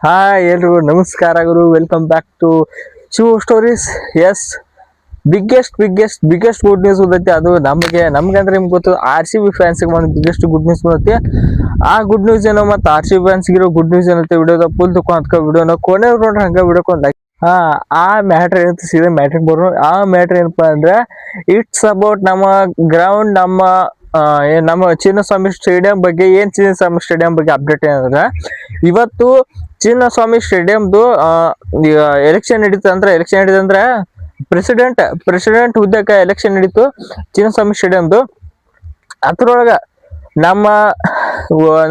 Hi ನಮಸ್ಕಾರ ಗುರು. Welcome back to Shiva stories S biggest biggest biggest good news ಬಂದೈತಿ. ಅದು ನಮಗೆ ನಮ್ಗೆ ಅಂದ್ರೆ ನಿಮ್ಗೆ ಗೊತ್ತು ಆರ್ ಸಿ ಬಿ ಫ್ಯಾನ್ಸ್ಗೆ ಒಂದು ಬಿಗ್ಗೆಸ್ಟ್ ಗುಡ್ ನ್ಯೂಸ್ ಬಂದೈತಿ. ಆ ಗುಡ್ ನ್ಯೂಸ್ ಏನೋ ಮತ್ತು ಆರ್ ಸಿ ಬಿ ಫ್ಯಾನ್ಸ್ಗಿರೋ ಗುಡ್ ನ್ಯೂಸ್ ಏನಂತೆ ವಿಡಿಯೋದ ಫುಲ್ ಅಂತ ವಿಡಿಯೋನ ಕೊನೆ ನೋಡ್ರಿ ಹಂಗೆ ವಿಡಿಯೋಕೊಂಡ್ ಹಾ, ಆ ಮ್ಯಾಟ್ರ್ ಏನಂತ ಸೀದಾ ಮ್ಯಾಟ್ರಿಗೆ ಬರೋ ಆ ಮ್ಯಾಟ್ರ್ ಏನಪ್ಪ ಅಂದ್ರೆ ಇಟ್ಸ್ ಅಬೌಟ್ ನಮ್ಮ ಗ್ರೌಂಡ್ ನಮ್ಮ ನಮ್ಮ ಚಿನ್ನಸ್ವಾಮಿ ಸ್ಟೇಡಿಯಂ ಬಗ್ಗೆ, ಏನ್ ಚಿನ್ನಸ್ವಾಮಿ ಸ್ಟೇಡಿಯಂ ಬಗ್ಗೆ ಅಪ್ಡೇಟ್ ಏನಂದ್ರೆ ಇವತ್ತು ಚಿನ್ನಸ್ವಾಮಿ ಸ್ಟೇಡಿಯಂದು ಎಲೆಕ್ಷನ್ ನಡೀತು ಅಂದ್ರೆ ಎಲೆಕ್ಷನ್ ನಡೀತು ಅಂದ್ರೆ ಪ್ರೆಸಿಡೆಂಟ್ ಪ್ರೆಸಿಡೆಂಟ್ ಹುದ್ದೆಕ ಎಲೆಕ್ಷನ್ ನಡೀತು ಚಿನ್ನಸ್ವಾಮಿ ಸ್ಟೇಡಿಯಂದು. ಅದ್ರೊಳಗ ನಮ್ಮ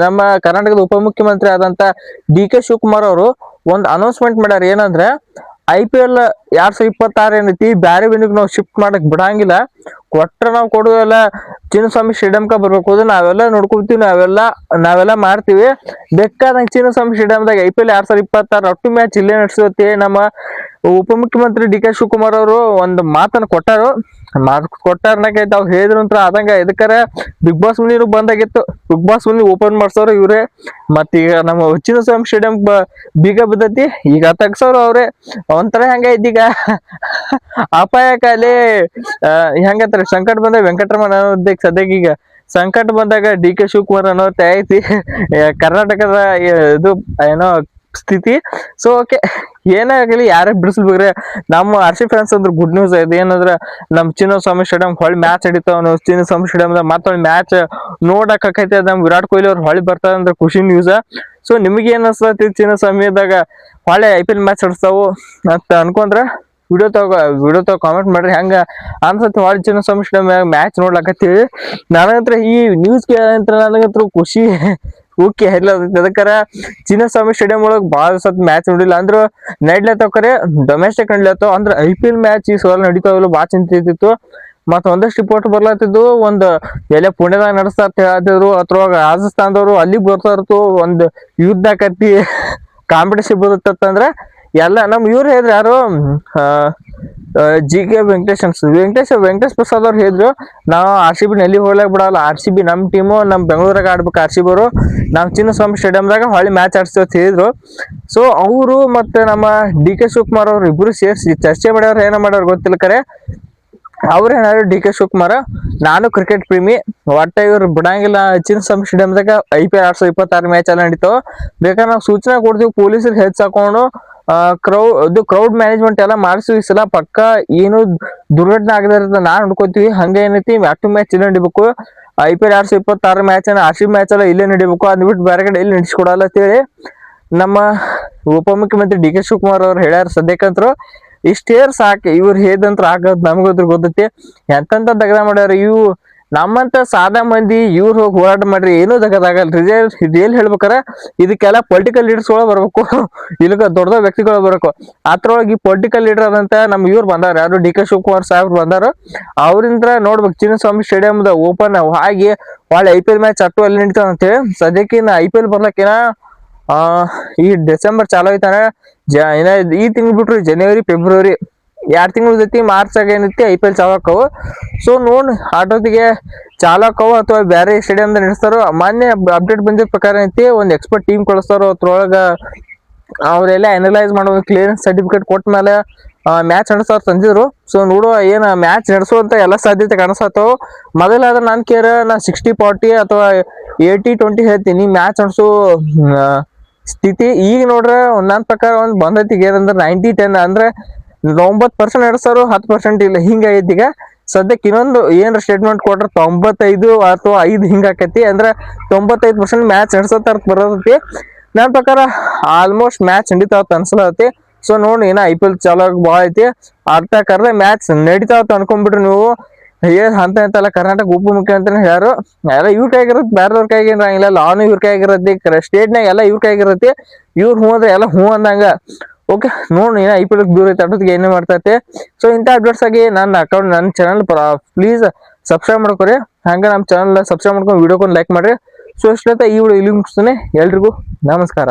ನಮ್ಮ ಕರ್ನಾಟಕದ ಉಪಮುಖ್ಯಮಂತ್ರಿ ಆದಂತ ಡಿ ಕೆ ಶಿವಕುಮಾರ್ ಅವರು ಒಂದು ಅನೌನ್ಸ್ಮೆಂಟ್ ಮಾಡ್ಯಾರ. ಏನಂದ್ರೆ ಐ ಪಿ ಎಲ್ ಎರಡ್ ಸಾವಿರದ ಇಪ್ಪತ್ತಾರು ಏನೈತಿ ಬ್ಯಾರೆ ವೆನ್ಯೂಗ್ ನಾವು ಶಿಫ್ಟ್ ಮಾಡಕ್ ಬಿಡಂಗಿಲ್ಲ. ಕೊಟ್ರ ನಾವು ಕೊಡೋದೆಲ್ಲ ಚಿನ್ನಸ್ವಾಮಿ ಶ್ರೀಡಮ್ಕ ಬರ್ಬೇಕು ಅಂದ್ರೆ ನಾವೆಲ್ಲ ನೋಡ್ಕೊತೀವಿ ನಾವೆಲ್ಲ ನಾವೆಲ್ಲ ಮಾಡ್ತೀವಿ. ಬೇಕಾದಂಗ ಚಿನ್ನಸ್ವಾಮಿ ಸ್ಟೇಡಿಯಂದಾಗ ಐ ಪಿ ಎಲ್ ಎರಡ್ ಸಾವಿರದ ಇಪ್ಪತ್ತಾರು ಒಟ್ಟು ಮ್ಯಾಚ್ ಇಲ್ಲೇ ನಡೆಸುತ್ತೆ. ನಮ್ಮ ಉಪಮುಖ್ಯಮಂತ್ರಿ ಡಿ ಕೆ ಶಿವಕುಮಾರ್ ಅವರು ಒಂದು ಮಾತನ್ನು ಕೊಟ್ಟಾರು. ಮಾತು ಕೊಟ್ಟಾರ ಅವ್ರು ಅಂತ ಆದಂಗ ಇದಕ್ಕಾರೆ ಬಿಗ್ ಬಾಸ್ ಮನಿನು ಬಂದಾಗಿತ್ತು. ಬಿಗ್ ಬಾಸ್ ಮನಿ ಓಪನ್ ಮಾಡ್ಸೋರು ಇವ್ರೆ. ಮತ್ತೀಗ ನಮ್ಮ ಚಿನ್ನಸ್ವಾಮಿ ಸ್ಟೇಡಿಯಂ ಬೀಗ ಬಿದ್ದತಿ. ಈಗ ತಗ್ಸೋರು ಅವ್ರೆ. ಒಂಥರ ಹೆಂಗ ಈಗ. ಅಪಾಯಕಾಲಿ ಕಾಲಿ ಸಂಕಟ ಬಂದಾಗ ವೆಂಕಟರಮಣ ಅನ್ನೋದಕ್ಕೆ ಸದ್ಯಕ್ಕೆ ಈಗ ಸಂಕಟ ಬಂದಾಗ ಡಿ ಕೆ ಶಿವಕುಮಾರ್ ಅನ್ನೋ ಐತಿ. ಕರ್ನಾಟಕದ ಇದು, ಏನೋ ಸ್ಥಿತಿ. ಸೊ ಓಕೆ ಏನೇ ಆಗಲಿ, ಯಾರೇ ಬಿಡಿಸ್ಬೇಕ್ರೆ. ನಮ್ಮ ಆರ್ ಸಿ ಫ್ಯಾನ್ಸ್ ಅಂದ್ರೆ ಗುಡ್ ನ್ಯೂಸ್ ಇದೆ. ಏನಂದ್ರೆ, ನಮ್ಮ ಚಿನ್ನಸ್ವಾಮಿ ಸ್ಟೇಡಿಯಂ ಹೊಳ್ಳಿ ಮ್ಯಾಚ್ ನಡೀತಾವ ಚಿನ್ನಸ್ವಾಮಿ ಸ್ಟೇಡಿಯಂದಾಗ ಮತ್ತೊಂದು ಮ್ಯಾಚ್ ನೋಡಕ್ ನಮ್ಮ ವಿರಾಟ್ ಕೊಹ್ಲಿ ಅವ್ರು ಹೊಳ್ಳಿ ಬರ್ತಾರೆ ಅಂದ್ರೆ ಖುಷಿ ನ್ಯೂಸ್ ಸೊ ನಿಮಗೆ ಏನ್ ಚಿನ್ನ ಚಿನ್ನಸ್ವಾಮಿದಾಗ ಹೊಳೆ ಐ ಪಿ ಎಲ್ ಮ್ಯಾಚ್ ಆಡಿಸ್ತಾವು ಅಂತ ಅನ್ಕೊಂಡ್ರೆ ವಿಡಿಯೋ ತಗೋ ವಿಡಿಯೋ ತಗೋ ಕಾಮೆಂಟ್ ಮಾಡ್ರಿ. ಹೆಂಗ ಅನ್ಸತ್ತೆ ಚಿನ್ನ ಚಿನ್ನಸ್ವಾಮಿ ಸ್ಟೇಡಿಯಂ ಮ್ಯಾಚ್ ನೋಡ್ಲಾಕತ್ತೀವಿ. ನನಗಂತ್ರ ಈ ನ್ಯೂಸ್ ಕೇಳಂತ್ರ ನನಗಂತ್ರ ಖುಷಿ. ಓಕೆ ಎಲ್ಲ ಅದಕ್ಕಾರ ಚಿನ್ನಸ್ವಾಮಿ ಸ್ಟೇಡಿಯಂ ಒಳಗೆ ಭಾಳ ಸತ್ ಮ್ಯಾಚ್ ನೋಡಿಲ್ಲ. ಅಂದ್ರೆ ನಡ್ಲತ್ತಾವ ಕರೆ ಡೊಮೆಸ್ಟಿಕ್ ನಡ್ಲತ್ತಾವ ಅಂದ್ರೆ ಐ ಪಿ ಎಲ್ ಮ್ಯಾಚ್ ಈ ಸಲ ನಡೀತಾವಲ್ಲ ಭಾಳ ಚಿಂತೆ ಇರ್ತಿತ್ತು ಮತ್ತ ಒಂದಷ್ಟು ರಿಪೋರ್ಟ್ ಬರ್ಲತ್ತಿದ್ದು ಒಂದು ಎಲ್ಲ ಪುಣ್ಯದಾಗ ನಡೆಸ್ತಾ ಅಂತ ಹೇಳ್ತಿದ್ರು. ರಾಜಸ್ಥಾನದವ್ರು ಅಲ್ಲಿಗೆ ಬರ್ತಾ ಇರ್ತು. ಒಂದು ಯುದ್ಧ ಕತ್ತಿ ಕಾಂಪಿಟೇಷನ್ ಬರುತ್ತಂದ್ರ ಎಲ್ಲ ನಮ್ಮ ಇವ್ರು ಹೇಳಿದ್ರು ಯಾರು ಜಿ ಕೆ ವೆಂಕಟೇಶ್ ಅನ್ಸ್ ವೆಂಕಟೇಶ್ ವೆಂಕಟೇಶ್ ಪ್ರಸಾದ್ ಅವ್ರು ಹೇಳಿದ್ರು, ನಾವು ಆರ್ ಸಿ ಬಿ ನಲ್ಲಿ ಹೋಗ್ಲಾಕ್ ಬಿಡಲ್ಲ. ಆರ್ ಸಿ ಬಿ ನಮ್ಮ ಟೀಮು ನಮ್ಮ ಬೆಂಗಳೂರಾಗ ಆಡ್ಬೇಕು ಆರ್ ಸಿ ಬಿ ಅವರು. ನಾವು ಚಿನ್ನಸ್ವಾಮಿ ಸ್ಟೇಡಿಯಂದಾಗ ಹೊಳ್ಳಿ ಮ್ಯಾಚ್ ಆಡ್ಸ್ತೀವಿ ಅಂತ ಹೇಳಿದ್ರು. ಸೊ ಅವರು ಮತ್ತೆ ನಮ್ಮ ಡಿ ಕೆ ಶಿವಕುಮಾರ್ ಅವ್ರು ಇಬ್ರು ಸೇರಿಸಿ ಚರ್ಚೆ ಮಾಡ್ಯಾರ, ಏನೋ ಮಾಡ್ಯಾರ ಗೊತ್ತಿಲ್ಲ ಕರೆ. ಅವ್ರು ಏನಾದ್ರು ಡಿ ಕೆ ಶಿವಕುಮಾರ್, ನಾನು ಕ್ರಿಕೆಟ್ ಪ್ರೇಮಿ, ಒಟ್ಟ ಇವ್ರು ಬಿಡಂಗಿಲ್ಲ. ಚಿನ್ನಸ್ವಾಮಿ ಸ್ಟೇಡಿಯಂದಾಗ ಐ ಪಿ ಎಲ್ ಸಾವಿರದ ಇಪ್ಪತ್ತಾರು ಮ್ಯಾಚ್ ಎಲ್ಲ ನಡೀತಾವ. ಬೇಕಾದ್ರೆ ನಾವು ಸೂಚನೆ ಕೊಡ್ತೀವಿ, ಪೊಲೀಸರಿಗೆ ಹೆಚ್ಚಾಕೊಂಡು ಕ್ರೌ ಇದು ಕ್ರೌಡ್ ಮ್ಯಾನೇಜ್ಮೆಂಟ್ ಎಲ್ಲ ಮಾಡಿಸ್ತೀವಿ ಈ ಸಲ ಪಕ್ಕ ಏನು ದುರ್ಘಟನೆ ಆಗದೇ ನಾನು ನಾನ್ ನೋಡ್ಕೋತೀವಿ ಹಂಗೆ ಏನೈತಿ ಅಷ್ಟು ಮ್ಯಾಚ್ ಇಲ್ಲೇ ನಡಿಬೇಕು. ಐ ಪಿ ಎಲ್ ಎರಡ್ ಇಪ್ಪತ್ತಾರು ಮ್ಯಾಚ್ ಆರ್ ಸಿ ಮ್ಯಾಚ್ ಎಲ್ಲ ಇಲ್ಲೇ ನಡಿಬೇಕು. ಅಂದ್ಬಿಟ್ಟು ಬೇರೆ ಕಡೆ ಇಲ್ಲಿ ನಡೆಸ್ಕೊಡಲ್ಲ ಅಂತೇಳಿ ನಮ್ಮ ಉಪಮುಖ್ಯಮಂತ್ರಿ ಡಿ ಕೆ ಶಿವಕುಮಾರ್ ಅವ್ರು ಹೇಳ್ಯಾರ ಸದ್ಯಕ್ಕಂತರು ಇಷ್ಟೇರ್ ಸಾಕು ಇವ್ರು ಹೇದಂತ್ರ ಆಗೋದು ನಮಗಂತ್ರ ಗೊತ್ತೈತಿ. ಎಂತಂತ ದಗದ ಮಾಡ್ಯಾರ ಇವು ನಮ್ಮಂತ ಸಾದಾ ಮಂದಿ ಇವ್ರು ಹೋಗಿ ಹೋರಾಟ ಮಾಡ್ರಿ, ಏನೂ ದಗದಾಗಲ್ಲ ರಿಯಲ್ ಹೇಳ್ಬೇಕಾರ ಇದಕ್ಕೆಲ್ಲ ಪೊಲಿಟಿಕಲ್ ಲೀಡರ್ಸ್ ಒಳಗೆ ಬರ್ಬೇಕು. ಇಲ್ಲಕ ದೊಡ್ಡ ದೊಡ್ಡ ವ್ಯಕ್ತಿಗಳು ಬರಬೇಕು. ಅದ್ರೊಳಗೆ ಈ ಪೊಲಿಟಿಕಲ್ ಲೀಡರ್ ಆದಂತ ನಮ್ಮ ಇವ್ರು ಬಂದಾರ. ಯಾರು ಡಿ ಕೆ ಶಿವಕುಮಾರ್ ಸಾಹೇಬ್ರು ಬಂದಾರ. ಅವರಿಂದ ನೋಡ್ಬೇಕು, ಚಿನ್ನಸ್ವಾಮಿ ಸ್ಟೇಡಿಯಂದ ಓಪನ್ ಆಗಿ ಒಳ್ಳೆ ಐ ಪಿ ಎಲ್ ಮ್ಯಾಚ್ ಅಟ್ಟು ಅಲ್ಲಿ ನಿಂತಾವೆ ಅಂತೇಳಿ ಸದ್ಯಕ್ಕೆ ಇನ್ನು ಐ ಪಿ ಎಲ್ ಬರ್ಲಕ್ಕಿನ ಈ ಡಿಸೆಂಬರ್ ಚಾಲು ಐತಾನೆ ಜ ಈ ತಿಂಗಳು ಬಿಟ್ರು, ಜನವರಿ, ಫೆಬ್ರವರಿ. ಎರಡ್ ತಿಂಗಳು ಜೊತೆ ಮಾರ್ಚ್ ಆಗ ಏನೈತಿ ಐ ಪಿ ಎಲ್ ಚಾಲಕವು ಸೊ ನೋಡಿ ಆಟೋದಿಗೆ ಚಾಲಕವು ಅಥವಾ ಬೇರೆ ಸ್ಟೇಡಿಯಂದ ನಡೆಸ್ತಾರೋ, ಮಾನ್ಯ ಅಪ್ಡೇಟ್ ಬಂದಿದ್ದ ಪ್ರಕಾರ ಐತಿ ಒಂದು ಎಕ್ಸ್ಪರ್ಟ್ ಟೀಮ್ ಕಳಿಸ್ತಾರೋ, ಅದ್ರೊಳಗೆ ಅವರೆಲ್ಲ ಅನಲೈಸ್ ಮಾಡೋ ಕ್ಲಿಯರೆನ್ಸ್ ಸರ್ಟಿಫಿಕೇಟ್ ಕೊಟ್ಟ ಮೇಲೆ ಮ್ಯಾಚ್ ನಡೆಸೋರು ತಂದಿದ್ರು. ಸೊ ನೋಡುವ ಏನು ಮ್ಯಾಚ್ ನಡೆಸುವಂತ ಎಲ್ಲ ಸಾಧ್ಯತೆ ಕಾಣಿಸ್ತಾವ ಮೊದಲಾದ್ರೆ ನಾನು ಕೇರ, ನಾ ಸಿಕ್ಸ್ಟಿ ಫಾರ್ಟಿ ಅಥವಾ ಏಯ್ಟಿ ಟ್ವೆಂಟಿ ಹೇಳ್ತೀನಿ ಮ್ಯಾಚ್ ನಡೆಸೋ ಸ್ಥಿತಿ. ಈಗ ನೋಡ್ರೆ ನನ್ನ ಪ್ರಕಾರ ಒಂದು ಬಂದೈತಿ ಏನಂದ್ರೆ ನೈಂಟಿ ಟೆನ್ ಅಂದ್ರೆ ಒಂಬತ್ತು ಪರ್ಸೆಂಟ್ ನಡೆಸೋರು ಹತ್ತು ಪರ್ಸೆಂಟ್ ಇಲ್ಲ ಹಿಂಗಾಗೈತಿ ಈಗ. ಸದ್ಯಕ್ಕೆ ಇನ್ನೊಂದು ಏನಾರ ಸ್ಟೇಟ್ಮೆಂಟ್ ಕೊಟ್ರೆ ತೊಂಬತ್ತೈದು ಅಥವಾ ಐದು ಹಿಂಗ ಆಕೈತಿ. ಅಂದ್ರೆ ತೊಂಬತ್ತೈದು ಪರ್ಸೆಂಟ್ ಮ್ಯಾಚ್ ನಡೆಸೋತರ ಬರತೈತಿ. ನನ್ನ ಪ್ರಕಾರ ಆಲ್ಮೋಸ್ಟ್ ಮ್ಯಾಚ್ ನಡೀತಾವತ್ ಅನ್ಸಲತ್ತಿ. ಸೊ ನೋಡಿ ಏನ ಐ ಪಿ ಎಲ್ ಚಾಲೂ ಭಾಳ ಐತಿ. ಅರ್ಥ ಕರ್ದ ಮ್ಯಾಚ್ ನಡೀತಾವತ್ ಅನ್ಕೊಂಡ್ಬಿಟ್ರಿ ನೀವು ಏನ್ ಅಂತ ಅಂತಲ್ಲ ಕರ್ನಾಟಕ ಉಪಮುಖ್ಯಮಂತ್ರಿ ಯಾರು? ಎಲ್ಲ ಇವ್ರ ಕೈಗಿರತ್ತೆ ಬೇರೆದವ್ರ ಕೈಗೆ ಇರಂಗಿಲ್ಲ ಲಾನು ಇವ್ರ ಕೈಗಿರತ್ತೆ ಸ್ಟೇಟ್ನಾಗ ಎಲ್ಲ ಇವ್ರ ಕೈಗಿರತ್ತೆ. ಇವ್ರು ಹ್ಞೂ ಅಂದ್ರೆ ಎಲ್ಲ ಹ್ಞೂ ಅಂದಂಗ. ಓಕೆ ನೋಡಿ ಐ ಪಿ ಎಲ್ ದೂರ ಐತೆ ಅಷ್ಟೊತ್ತಿಗೆ ಏನೇ ಮಾಡ್ತೈತೆ ಸೊ ಇಂಥ ಅಪ್ಡೇಟ್ಸ್ ಆಗಿ ನನ್ನ ಅಕೌಂಟ್ ನನ್ನ ಚಾನಲ್ ಪ್ಲೀಸ್ ಸಬ್ಸ್ಕ್ರೈಬ್ ಮಾಡ್ಕೊರಿ. ಹಂಗೆ ನಮ್ಮ ಚಾನಲ್ ಸಬ್ಸ್ಕ್ರೈಬ್ ಮಾಡ್ಕೊಂಡು ವಿಡಿಯೋಕೊಂಡು ಲೈಕ್ ಮಾಡ್ರಿ. ಸೊ ಇಷ್ಟೊತ್ತ ಈ ವಿಡಿಯೋ ಇಲ್ಲಿ ಮುಗಿಸ್ತಾನೆ. ಎಲ್ರಿಗೂ ನಮಸ್ಕಾರ.